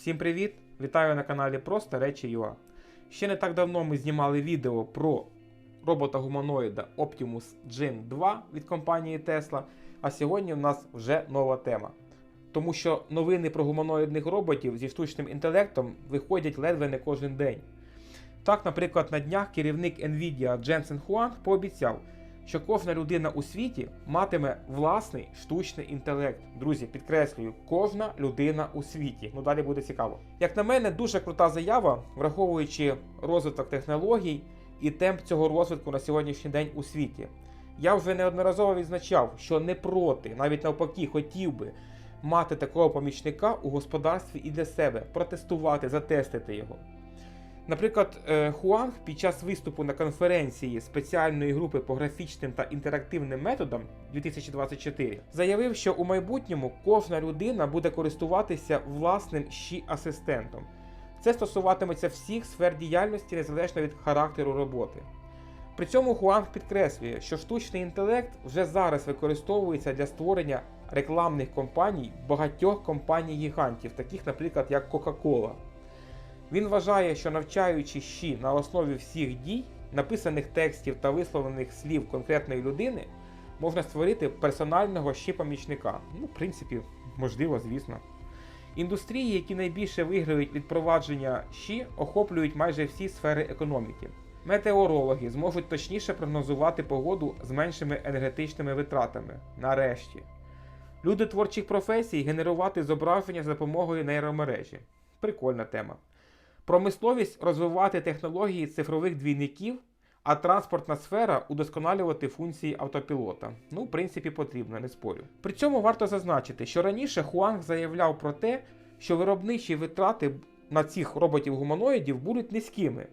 Всім привіт! Вітаю на каналі Просто Речі ЮА. Ще не так давно ми знімали відео про робота-гуманоїда Optimus Gen 2 від компанії Tesla, а сьогодні в нас вже нова тема. Тому що новини про гуманоїдних роботів зі штучним інтелектом виходять ледве не кожен день. Так, наприклад, на днях керівник Nvidia Дженсен Хуанг пообіцяв, що кожна людина у світі матиме власний штучний інтелект. Друзі, підкреслюю, кожна людина у світі. Ну далі буде цікаво. Як на мене, дуже крута заява, враховуючи розвиток технологій і темп цього розвитку на сьогоднішній день у світі. Я вже неодноразово відзначав, що не проти, навіть навпаки, хотів би мати такого помічника у господарстві і для себе, протестувати, затестити його. Наприклад, е, Хуанг під час виступу на конференції спеціальної групи по графічним та інтерактивним методам 2024 заявив, що у майбутньому кожна людина буде користуватися власним щі асистентом. Це стосуватиметься всіх сфер діяльності незалежно від характеру роботи. При цьому Хуанг підкреслює, що штучний інтелект вже зараз використовується для створення рекламних кампаній багатьох компаній-гігантів, таких, наприклад, як Coca-Cola. Він вважає, що навчаючи щі на основі всіх дій, написаних текстів та висловлених слів конкретної людини, можна створити персонального щі помічника. Ну, в принципі, можливо, звісно. Індустрії, які найбільше виграють від провадження щі, охоплюють майже всі сфери економіки. Метеорологи зможуть точніше прогнозувати погоду з меншими енергетичними витратами. Нарешті. Люди творчих професій генерувати зображення за допомогою нейромережі. Прикольна тема. Промисловість розвивати технології цифрових двійників, а транспортна сфера удосконалювати функції автопілота. Ну, в принципі, потрібно, не спорю. При цьому варто зазначити, що раніше Хуанг заявляв про те, що виробничі витрати на цих роботів-гуманоїдів будуть низькими.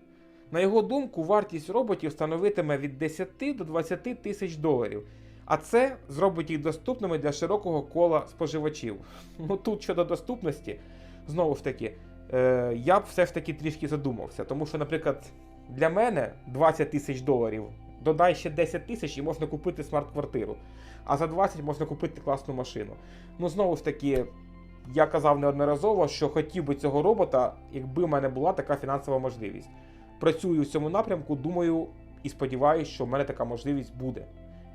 На його думку, вартість роботів становитиме від 10 до 20 тисяч доларів. А це зробить їх доступними для широкого кола споживачів. Ну тут щодо доступності, знову ж таки, е, я б все ж таки трішки задумався. Тому що, наприклад, для мене 20 тисяч доларів, додай ще 10 тисяч і можна купити смарт-квартиру. А за 20 можна купити класну машину. Ну, знову ж таки, я казав неодноразово, що хотів би цього робота, якби в мене була така фінансова можливість. Працюю в цьому напрямку, думаю і сподіваюся, що в мене така можливість буде.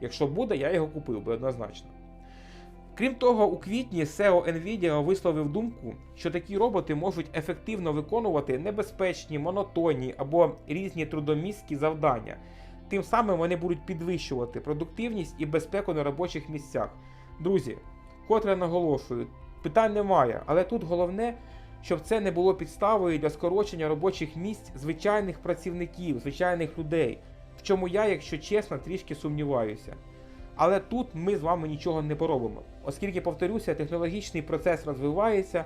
Якщо буде, я його купив би однозначно. Крім того, у квітні SEO Nvidia висловив думку, що такі роботи можуть ефективно виконувати небезпечні, монотонні або різні трудомісткі завдання. Тим самим вони будуть підвищувати продуктивність і безпеку на робочих місцях. Друзі, котре наголошую, питань немає, але тут головне, щоб це не було підставою для скорочення робочих місць звичайних працівників, звичайних людей, в чому я, якщо чесно, трішки сумніваюся. Але тут ми з вами нічого не поробимо, оскільки, повторюся, технологічний процес розвивається,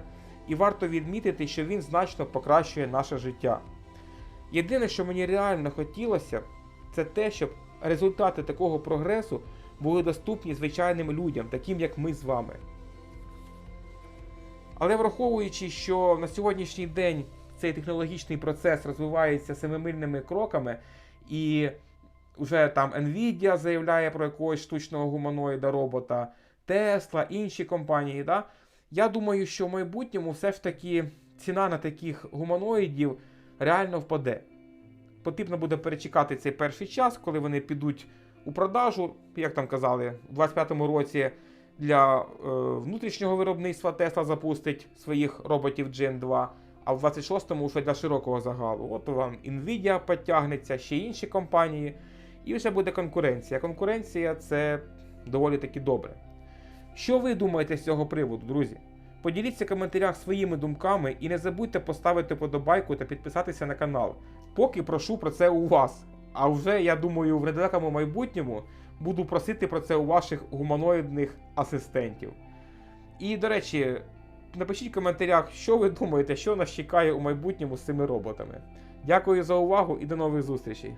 і варто відмітити, що він значно покращує наше життя. Єдине, що мені реально хотілося, це те, щоб результати такого прогресу були доступні звичайним людям, таким як ми з вами. Але враховуючи, що на сьогоднішній день цей технологічний процес розвивається семимильними кроками, і вже там Nvidia заявляє про якогось штучного гуманоїда робота, Tesla, інші компанії. Да? Я думаю, що в майбутньому все ж таки ціна на таких гуманоїдів реально впаде. Потрібно буде перечекати цей перший час, коли вони підуть у продажу, як там казали, у 2025 році для е, внутрішнього виробництва Tesla запустить своїх роботів Gen 2, а в 26-му вже для широкого загалу. От вам Nvidia підтягнеться, ще інші компанії, і вже буде конкуренція. Конкуренція це доволі таки добре. Що ви думаєте з цього приводу, друзі? Поділіться в коментарях своїми думками і не забудьте поставити подобайку та підписатися на канал. Поки прошу про це у вас. А вже, я думаю, в недалекому майбутньому буду просити про це у ваших гуманоїдних асистентів. І, до речі, напишіть в коментарях, що ви думаєте, що нас чекає у майбутньому з цими роботами. Дякую за увагу і до нових зустрічей!